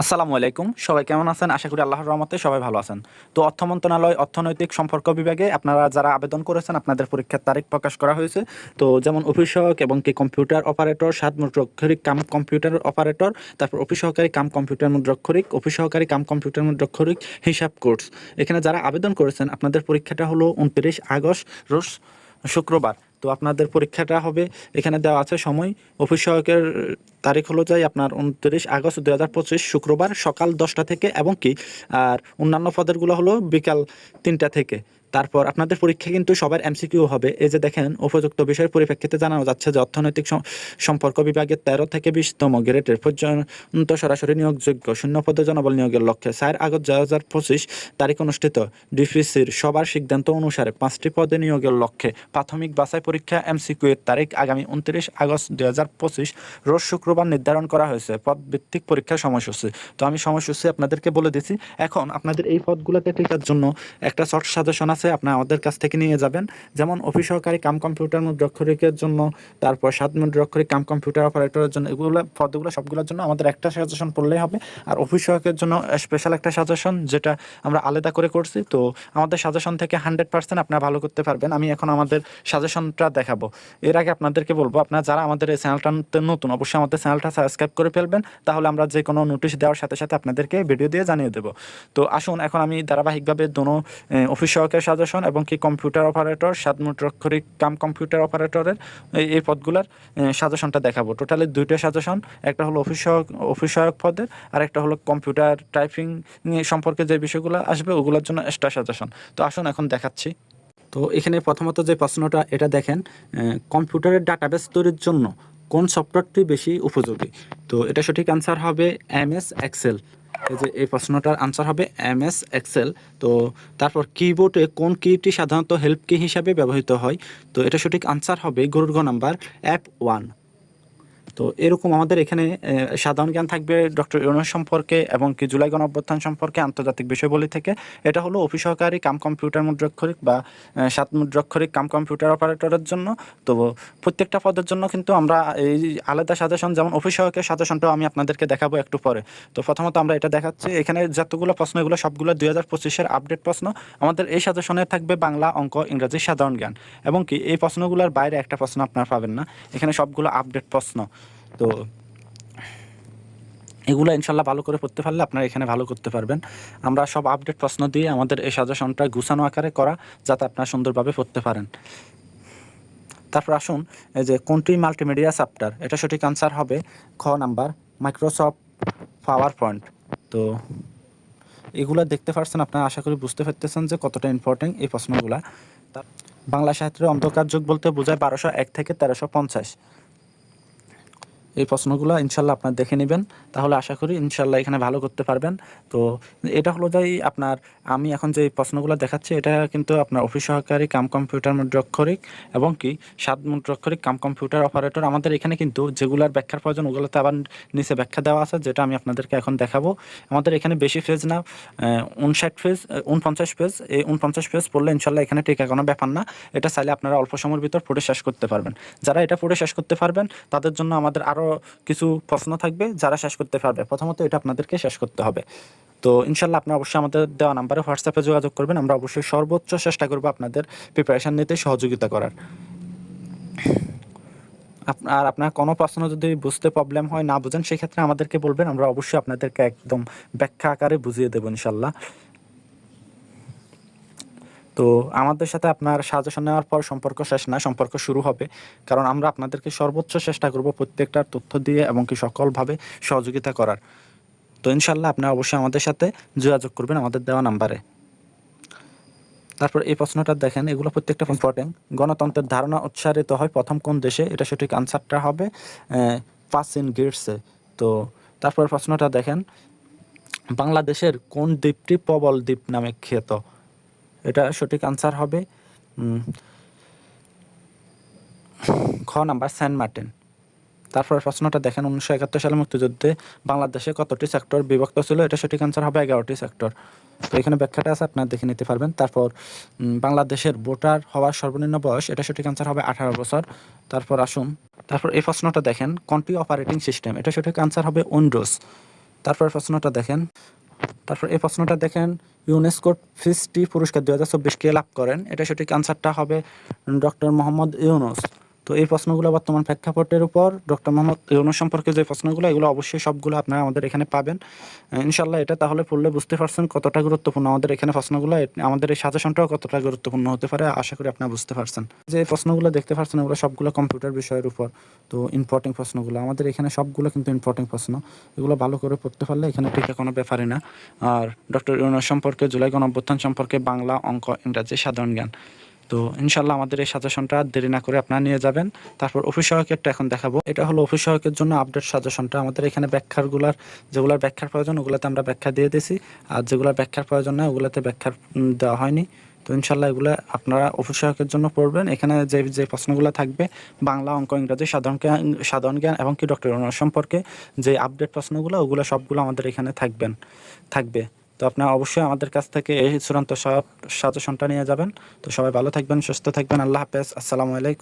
আসসালামু আলাইকুম। সবাই কেমন আছেন? আশা করি আল্লাহর রহমতে সবাই ভালো আছেন। তো অর্থ মন্ত্রণালয় অর্থনৈতিক সম্পর্ক বিভাগে আপনারা যারা আবেদন করেছেন, আপনাদের পরীক্ষার তারিখ প্রকাশ করা হয়েছে। তো যেমন অফিস সহক এবং কি কম্পিউটার অপারেটর, সাত মুদ্রাক্ষরিক কাম কম্পিউটার অপারেটর, তারপর অফিস সহকারী কাম কম্পিউটার মুদ্রাক্ষরিক, অফিস সহকারী কাম কম্পিউটার মুদ্রাক্ষরিক হিসাব কোর্স। এখানে যারা আবেদন করেছেন, আপনাদের পরীক্ষাটা হলো উনত্রিশ আগস্ট, রোজ শুক্রবার। তো আপনাদের পরীক্ষাটা হবে, এখানে দেওয়া আছে সময়। অফিস সহায়কের তারিখ হলো যাই আপনার উনত্রিশ আগস্ট দু হাজার পঁচিশ, শুক্রবার সকাল দশটা থেকে এবং কি? আর অন্যান্য পদেরগুলো হলো বিকাল তিনটা থেকে। তারপর আপনাদের পরীক্ষা কিন্তু সবার এমসিকিউ হবে। এই যে দেখেন, উপযুক্ত বিষয়ের পরিপ্রেক্ষিতে জানানো যাচ্ছে যে অর্থনৈতিক সম্পর্ক বিভাগের তেরো থেকে বিশতম গ্রেডের পর্যন্ত সরাসরি নিয়োগযোগ্য শূন্য পদে জনবল নিয়োগের লক্ষ্যে চার আগস্ট দু হাজার পঁচিশ তারিখ অনুষ্ঠিত ডিপিসির সবার সিদ্ধান্ত অনুসারে পাঁচটি পদে নিয়োগের লক্ষ্যে প্রাথমিক বাছাই পরীক্ষা এমসিকিউ এর তারিখ আগামী উনত্রিশ আগস্ট দুই হাজার পঁচিশ রোজ শুক্রবার নির্ধারণ করা হয়েছে পদ ভিত্তিক পরীক্ষার সময়সূচি। তো আমি সময়সূচি আপনাদেরকে বলে দিচ্ছি এখন আপনাদের এই পদগুলোতে টিকার জন্য একটা শর্ট সাজেশন আছে। আপনারা আমাদের কাছ থেকে নিয়ে যাবেন। যেমন অফিস সহকারী কাম কম্পিউটার মুদ্রাক্ষরিকের জন্য, তারপর সাত মুদ্রাক্ষরিক কাম কম্পিউটার অপারেটরের জন্য, এগুলো পদগুলো সবগুলোর জন্য আমাদের একটা সাজেশন পড়লেই হবে। আর অফিস সহায়কের জন্য স্পেশাল একটা সাজেশন যেটা আমরা আলাদা করে করছি। তো আমাদের সাজেশন থেকে হান্ড্রেড পার্সেন্ট আপনারা ভালো করতে পারবেন। আমি এখন আমাদের সাজেশনটা দেখাবো। এর আগে আপনাদেরকে বলব, আপনারা যারা আমাদের এই চ্যানেলটাতে নতুন, অবশ্যই আমাদের চ্যানেলটা সাবস্ক্রাইব করে ফেলবেন। তাহলে আমরা যে কোনো নোটিশ দেওয়ার সাথে সাথে আপনাদেরকে ভিডিও দিয়ে জানিয়ে দেবো। তো আসুন, এখন আমি ধারাবাহিকভাবে দোনো অফিস সহকারী সাজেশন এবং কি কম্পিউটার অপারেটর সাত মুদ্রাক্ষরিক কাম কম্পিউটার অপারেটরের এই পদগুলোর সাজেশনটা দেখাবো। টোটালি দুইটা সাজেশন একটা হলো অফিস সহায়ক অফিস সহায়ক পদের আর একটা হলো কম্পিউটার টাইপিং সম্পর্কে যে বিষয়গুলো আসবে, ওগুলোর জন্য এক্সট্রা সাজেশন তো আসুন এখন দেখাচ্ছি। তো এখানে প্রথমত যে প্রশ্নটা, এটা দেখেন কম্পিউটারের ডাটাবেস তৈরির জন্য কোন সফটওয়্যারটি বেশি উপযোগী? তো এটা সঠিক আনসার হবে এম এস এক্সেল। এই যে এই প্রশ্নটার আনসার হবে এম এস এক্সেল। তো তারপর কিবোর্ডে কোন কিটি সাধারণত হেল্প কি হিসাবে ব্যবহৃত হয়? তো এটা সঠিক আনসার হবে গরুর্গ নাম্বার অ্যাপ ওয়ান তো এরকম আমাদের এখানে সাধারণ জ্ঞান থাকবে ডক্টর ইউনুস সম্পর্কে এবং কি জুলাই গণ অভ্যুত্থান সম্পর্কে আন্তর্জাতিক বিষয়বলি থেকে। এটা হলো অফিস সহকারী কাম কম্পিউটার মুদ্রাক্ষরিক বা সাত মুদ্রাক্ষরিক কাম কম্পিউটার অপারেটরের জন্য। তো প্রত্যেকটা পদের জন্য কিন্তু আমরা এই আলাদা সাজেশন, যেমন অফিস সহায়কের সাজেশনটাও আমি আপনাদেরকে দেখাবো একটু পরে। তো প্রথমত আমরা এটা দেখাচ্ছি, এখানে যতগুলো প্রশ্ন, এগুলো সবগুলো দুই হাজার পঁচিশের আপডেট প্রশ্ন। আমাদের এই সাজেশনে থাকবে বাংলা অঙ্ক, ইংরাজি সাধারণ জ্ঞান। এবং কি এই প্রশ্নগুলোর বাইরে একটা প্রশ্ন আপনারা পাবেন না। এখানে সবগুলো আপডেট প্রশ্ন। তো এগুলো ইনশাল্লাহ ভালো করে পড়তে পারলে আপনারা এখানে ভালো করতে পারবেন। আমরা সব আপডেট প্রশ্ন দিয়ে আমাদের এই সাজেশনটা গুছানো আকারে করা, যাতে আপনারা সুন্দরভাবে পড়তে পারেন। তারপর আসুন, এই যে কোনটি মাল্টিমিডিয়া চ্যাপ্টার এটা সঠিক আনসার হবে খ নাম্বার মাইক্রোসফট পাওয়ার পয়েন্ট তো এগুলো দেখতে পারছেন, আপনারা আশা করি বুঝতে পারতেছেন যে কতটা ইম্পর্টেন্ট এই প্রশ্নগুলা। বাংলা সাহিত্যের অন্ধকার যুগ বলতে বোঝায় বারোশো এক থেকে তেরোশো পঞ্চাশ। এই প্রশ্নগুলো ইনশাল্লাহ আপনার দেখে নেবেন। তাহলে আশা করি ইনশাল্লাহ এখানে ভালো করতে পারবেন। তো এটা হলো যাই আপনার, আমি এখন যে প্রশ্নগুলো দেখাচ্ছি, এটা কিন্তু আপনার অফিস সহকারী কাম কম্পিউটার মুদ্রাক্ষরিক এবং কি সাত মুদ্রাক্ষরিক কাম কম্পিউটার অপারেটর। আমাদের এখানে কিন্তু যেগুলার ব্যাখ্যার প্রয়োজন, ওগুলোতে আবার নিচে ব্যাখ্যা দেওয়া আছে, যেটা আমি আপনাদেরকে এখন দেখাবো। আমাদের এখানে বেশি ফেজ না উনষাট ফেজ উনপঞ্চাশ পেজ এই উনপঞ্চাশ পেজ পড়লে ইনশাল্লাহ এখানে টিকা কোনো ব্যাপার না। এটা চাইলে আপনারা অল্প সময়ের ভিতর পড়ে শেষ করতে পারবেন। যারা এটা পড়ে শেষ করতে পারবেন, তাদের জন্য আমাদের আরও কিছু প্রশ্ন থাকবে যারা শেষ করতে পারবে। প্রথমত এটা আপনাদেরকে শেষ করতে হবে। তো ইনশাল্লাহ আপনারা অবশ্যই আমাদের দেওয়া নাম্বারে হোয়াটসঅ্যাপে যোগাযোগ করবেন। আমরা অবশ্যই সর্বোচ্চ চেষ্টা করব আপনাদের প্রিপারেশান নিতে, সহযোগিতা করার। আর আপনার কোনো প্রশ্ন যদি বুঝতে প্রবলেম হয়, না বুঝেন, সেক্ষেত্রে আমাদেরকে বলবেন। আমরা অবশ্যই আপনাদেরকে একদম ব্যাখ্যা আকারে বুঝিয়ে দেবো ইনশাল্লাহ। তো আমাদের সাথে আপনার সাজেশন নেওয়ার পর সম্পর্ক শেষ না, সম্পর্ক শুরু হবে। কারণ আমরা আপনাদেরকে সর্বোচ্চ চেষ্টা করব প্রত্যেকটার তথ্য দিয়ে এবং কি সকলভাবে সহযোগিতা করার। তো ইনশাল্লাহ আপনারা অবশ্যই আমাদের সাথে যোগাযোগ করবেন আমাদের দেওয়া নাম্বারে। তারপর এই প্রশ্নটা দেখেন, এগুলো প্রত্যেকটা ইম্পর্টেন্ট গণতন্ত্রের ধারণা উৎসারিত হয় প্রথম কোন দেশে, এটা সঠিক আনসারটা হবে পাস ইন তো তারপর প্রশ্নটা দেখেন, বাংলাদেশের কোন দ্বীপটি প্রবল দ্বীপ নামে খ্যাত? এটা সঠিক আনসার হবে। খ নাম্বার, সেন্ট মার্টিন। তারপর প্রশ্নটা দেখেন, উনিশশো একাত্তর সালে মুক্তিযুদ্ধে বাংলাদেশে কতটি সেক্টর বিভক্ত ছিল? এটা সঠিক আনসার হবে এগারোটি সেক্টর তো এখানে ব্যাখ্যাটা আছে, আপনারা দেখে নিতে পারবেন। তারপর বাংলাদেশের ভোটার হওয়ার সর্বনিম্ন বয়স, এটা সঠিক আনসার হবে আঠারো বছর। তারপর আসুন, তারপর এই প্রশ্নটা দেখেন কোনটি অপারেটিং সিস্টেম এটা সঠিক আনসার হবে উইন্ডোজ। তারপর প্রশ্নটা দেখেন তারপর এই প্রশ্নটা দেখেন ইউনেস্কোর ফিসটি পুরস্কার দু হাজার চব্বিশ কে লাভ করেন। এটা সঠিক আনসারটা হবে ডক্টর মোহাম্মদ ইউনুস। তো এই প্রশ্নগুলো বর্তমান প্রেক্ষাপটের উপর ডক্টর মোহাম্মদ ইউনুস সম্পর্কে যে প্রশ্নগুলো, এগুলো অবশ্যই সবগুলো আপনারা আমাদের এখানে পাবেন। ইনশাল্লাহ এটা তাহলে পড়লে বুঝতে পারছেন কতটা গুরুত্বপূর্ণ আমাদের এখানে প্রশ্নগুলো আমাদের এই সাজেশনটাও কতটা গুরুত্বপূর্ণ হতে পারে, আশা করি আপনারা বুঝতে পারছেন। যে প্রশ্নগুলো দেখতে পাচ্ছেন এগুলো সবগুলো কম্পিউটার বিষয়ের উপর, তো ইম্পর্টেন্ট প্রশ্নগুলো, আমাদের এখানে সবগুলো কিন্তু ইম্পর্টেন্ট প্রশ্ন। এগুলো ভালো করে পড়তে পারলে এখানে টিকা কোনো ব্যাপারই না। আর ডক্টর ইউনুস সম্পর্কে, জুলাই গণঅভ্যুত্থান সম্পর্কে বাংলা অঙ্ক ইংরাজি সাধারণ জ্ঞান। তো ইনশাল্লাহ আমাদের এই সাজেশনটা দেরি না করে আপনারা নিয়ে যাবেন। তারপর অফিস সহায়কেরটা এখন দেখাবো। এটা হলো অফিস সহায়কের জন্য আপডেট সাজেশনটা। আমাদের এখানে ব্যাখ্যারগুলার যেগুলোর ব্যাখ্যার প্রয়োজন, ওগুলোতে আমরা ব্যাখ্যা দিয়ে দিয়েছি। আর যেগুলোর ব্যাখ্যার প্রয়োজন নয় ওগুলোতে ব্যাখ্যা দেওয়া হয়নি। তো ইনশাল্লাহ এগুলো আপনারা অফিস সহায়কের জন্য পড়বেন। এখানে যে যে প্রশ্নগুলো থাকবে, বাংলা, অঙ্ক, ইংরাজি, সাধারণ জ্ঞান সাধারণ জ্ঞান এবং কি ডক্টর সম্পর্কে যে আপডেট প্রশ্নগুলো, ওগুলো সবগুলো আমাদের এখানে থাকবেন, থাকবে। তো আপনারা অবশ্যই আমাদের কাছ থেকে এই চূড়ান্ত সব সাজেশনটা নিয়ে যাবেন। তো সবাই ভালো থাকবেন, সুস্থ থাকবেন, আল্লাহ হাফেজ, আসসালামু আলাইকুম।